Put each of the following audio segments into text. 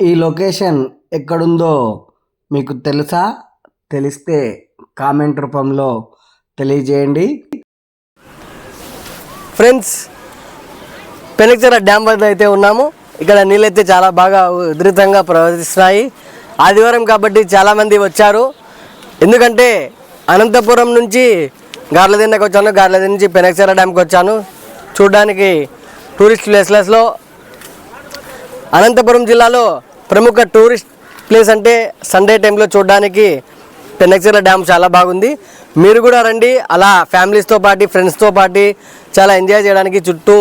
ఈ లొకేషన్ ఎక్కడుందో మీకు తెలుసా? తెలిస్తే కామెంట్ రూపంలో తెలియజేయండి. ఫ్రెండ్స్ పెనక్చర డ్యామ్ వద్ద అయితే ఉన్నాము. ఇక్కడ నీళ్ళైతే చాలా బాగా ఉధృతంగా ప్రవర్తిస్తున్నాయి ఆదివారం కాబట్టి చాలామంది వచ్చారు. ఎందుకంటే అనంతపురం నుంచి గార్లదిన్నకు వచ్చాను గార్లది నుంచి పెనక్చర డ్యామ్కి వచ్చాను చూడడానికి టూరిస్ట్ ప్లేస్లెస్లో అనంతపురం జిల్లాలో ప్రముఖ టూరిస్ట్ ప్లేస్ అంటే సండే టైంలో చూడడానికి పెన్నక్చర్ల డ్యామ్ చాలా బాగుంది. మీరు కూడా రండి. అలా ఫ్యామిలీస్తో పాటు ఫ్రెండ్స్తో పాటు చాలా ఎంజాయ్ చేయడానికి చుట్టూ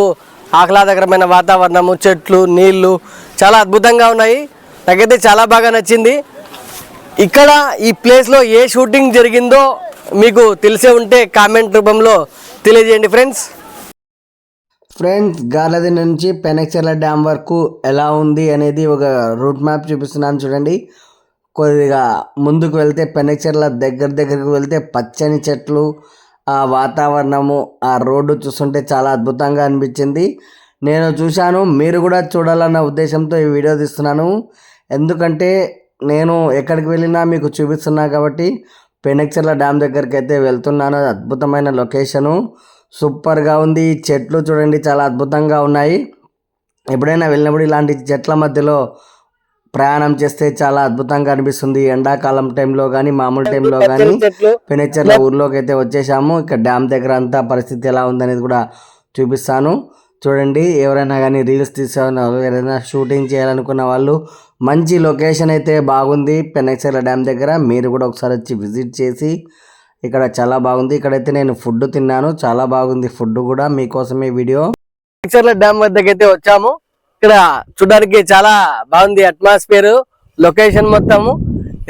ఆహ్లాదకరమైన వాతావరణము చెట్లు నీళ్ళు చాలా అద్భుతంగా ఉన్నాయి. నాకైతే చాలా బాగా నచ్చింది. ఇక్కడ ఈ ప్లేస్లో ఏ షూటింగ్ జరిగిందో మీకు తెలిసే ఉంటే కామెంట్ రూపంలో తెలియజేయండి ఫ్రెండ్స్. ఫ్రెండ్స్ గాలది నుంచి పెనక్చర్ల డ్యామ్ వరకు ఎలా ఉంది అనేది ఒక రూట్ మ్యాప్ చూపిస్తున్నాను చూడండి. కొద్దిగా ముందుకు వెళ్తే పెనక్చర్ల దగ్గర దగ్గరకు వెళ్తే పచ్చని చెట్లు ఆ వాతావరణము ఆ రోడ్డు చూస్తుంటే చాలా అద్భుతంగా అనిపించింది. నేను చూశాను మీరు కూడా చూడాలన్న ఉద్దేశంతో ఈ వీడియో తీస్తున్నాను. ఎందుకంటే నేను ఎక్కడికి వెళ్ళినా మీకు చూపిస్తున్నా కాబట్టి పెనక్చర్ల డ్యామ్ దగ్గరికి అయితే వెళ్తున్నాను. అద్భుతమైన లొకేషను. సూపర్గా ఉంది. ఈ చెట్లు చూడండి చాలా అద్భుతంగా ఉన్నాయి. ఎప్పుడైనా వెళ్ళినప్పుడు ఇలాంటి చెట్ల మధ్యలో ప్రయాణం చేస్తే చాలా అద్భుతంగా అనిపిస్తుంది. ఎండాకాలం టైంలో కానీ మామూలు టైంలో కానీ చెట్లు. పెనెచ్చర్ల ఊర్లోకి అయితే వచ్చేసాము. ఇక్కడ డ్యామ్ దగ్గర అంతా పరిస్థితి ఎలా ఉందనేది కూడా చూపిస్తాను. చూడండి ఎవరైనా కానీ రీల్స్ తీసేవాళ్ళు ఎవరైనా షూటింగ్ చేయాలనుకున్న వాళ్ళు మంచి లొకేషన్ అయితే బాగుంది. పెనెక్చర్ల డ్యామ్ దగ్గర మీరు కూడా ఒకసారి వచ్చి విజిట్ చేసి ఇక్కడ చాలా బాగుంది. ఇక్కడైతే నేను ఫుడ్ తిన్నాను. చాలా బాగుంది ఫుడ్ కూడా మీకోసమే వీడియో. పిక్చర్ల డ్యామ్ వద్దకి అయితే వచ్చాము. ఇక్కడ చూడడానికి చాలా బాగుంది అట్మాస్ఫియర్ లొకేషన్ మొత్తము.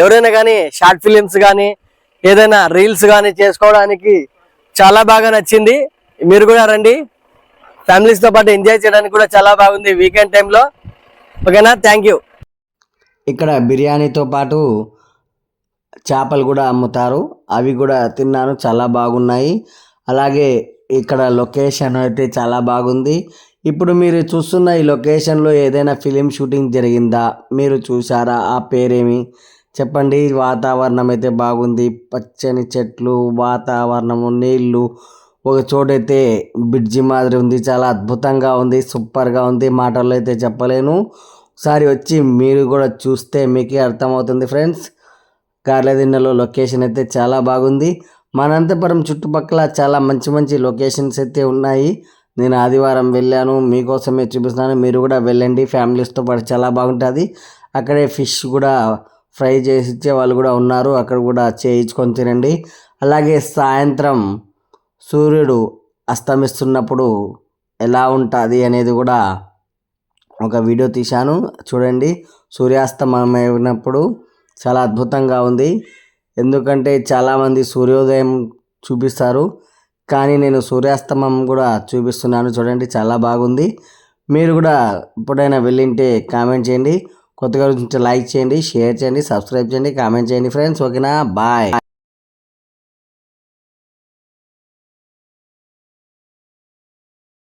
ఎవరైనా కానీ షార్ట్ ఫిలిమ్స్ కానీ ఏదైనా రీల్స్ కానీ చేసుకోవడానికి చాలా బాగా నచ్చింది. మీరు కూడా రండి. ఫ్యామిలీస్తో పాటు ఎంజాయ్ చేయడానికి కూడా చాలా బాగుంది వీకెండ్ టైంలో ఓకేనా? థ్యాంక్ యూ ఇక్కడ బిర్యానీతో పాటు చేపలు కూడా అమ్ముతారు. అవి కూడా తిన్నాను చాలా బాగున్నాయి. అలాగే ఇక్కడ లొకేషన్ అయితే చాలా బాగుంది. ఇప్పుడు మీరు చూస్తున్న ఈ లొకేషన్లో ఏదైనా ఫిలిం షూటింగ్ జరిగిందా? మీరు చూసారా ఆ పేరేమి? చెప్పండి. వాతావరణం అయితే బాగుంది. పచ్చని చెట్లు వాతావరణము నీళ్ళు ఒక చోటైతే బ్రిడ్జి మాదిరి ఉంది. చాలా అద్భుతంగా ఉంది. సూపర్గా ఉంది. మాటల్లో అయితే చెప్పలేను. ఒకసారి వచ్చి మీరు కూడా చూస్తే మీకే అర్థమవుతుంది ఫ్రెండ్స్. గార్లదిన్నెలో లొకేషన్ అయితే చాలా బాగుంది. మన అనంతపురం చుట్టుపక్కల చాలా మంచి మంచి లొకేషన్స్ అయితే ఉన్నాయి. నేను ఆదివారం వెళ్ళాను. మీకోసమే చూపిస్తున్నాను. మీరు కూడా వెళ్ళండి. ఫ్యామిలీస్తో పాటు చాలా బాగుంటుంది. అక్కడే ఫిష్ కూడా ఫ్రై చేసి ఇచ్చే వాళ్ళు కూడా ఉన్నారు. అక్కడ కూడా చేయించుకొని తినండి. అలాగే సాయంత్రం సూర్యుడు అస్తమిస్తున్నప్పుడు ఎలా ఉంటుంది అనేది కూడా ఒక వీడియో తీశాను. చూడండి. సూర్యాస్తమయం అయినప్పుడు చాలా అద్భుతంగా ఉంది. ఎందుకంటే చాలామంది సూర్యోదయం చూపిస్తారు. కానీ నేను సూర్యాస్తమం కూడా చూపిస్తున్నాను చూడండి చాలా బాగుంది. మీరు కూడా ఎప్పుడైనా వెళ్ళింటే కామెంట్ చేయండి. కొత్తగా లైక్ చేయండి షేర్ చేయండి సబ్స్క్రైబ్ చేయండి కామెంట్ చేయండి ఫ్రెండ్స్. ఓకేనా? బాయ్.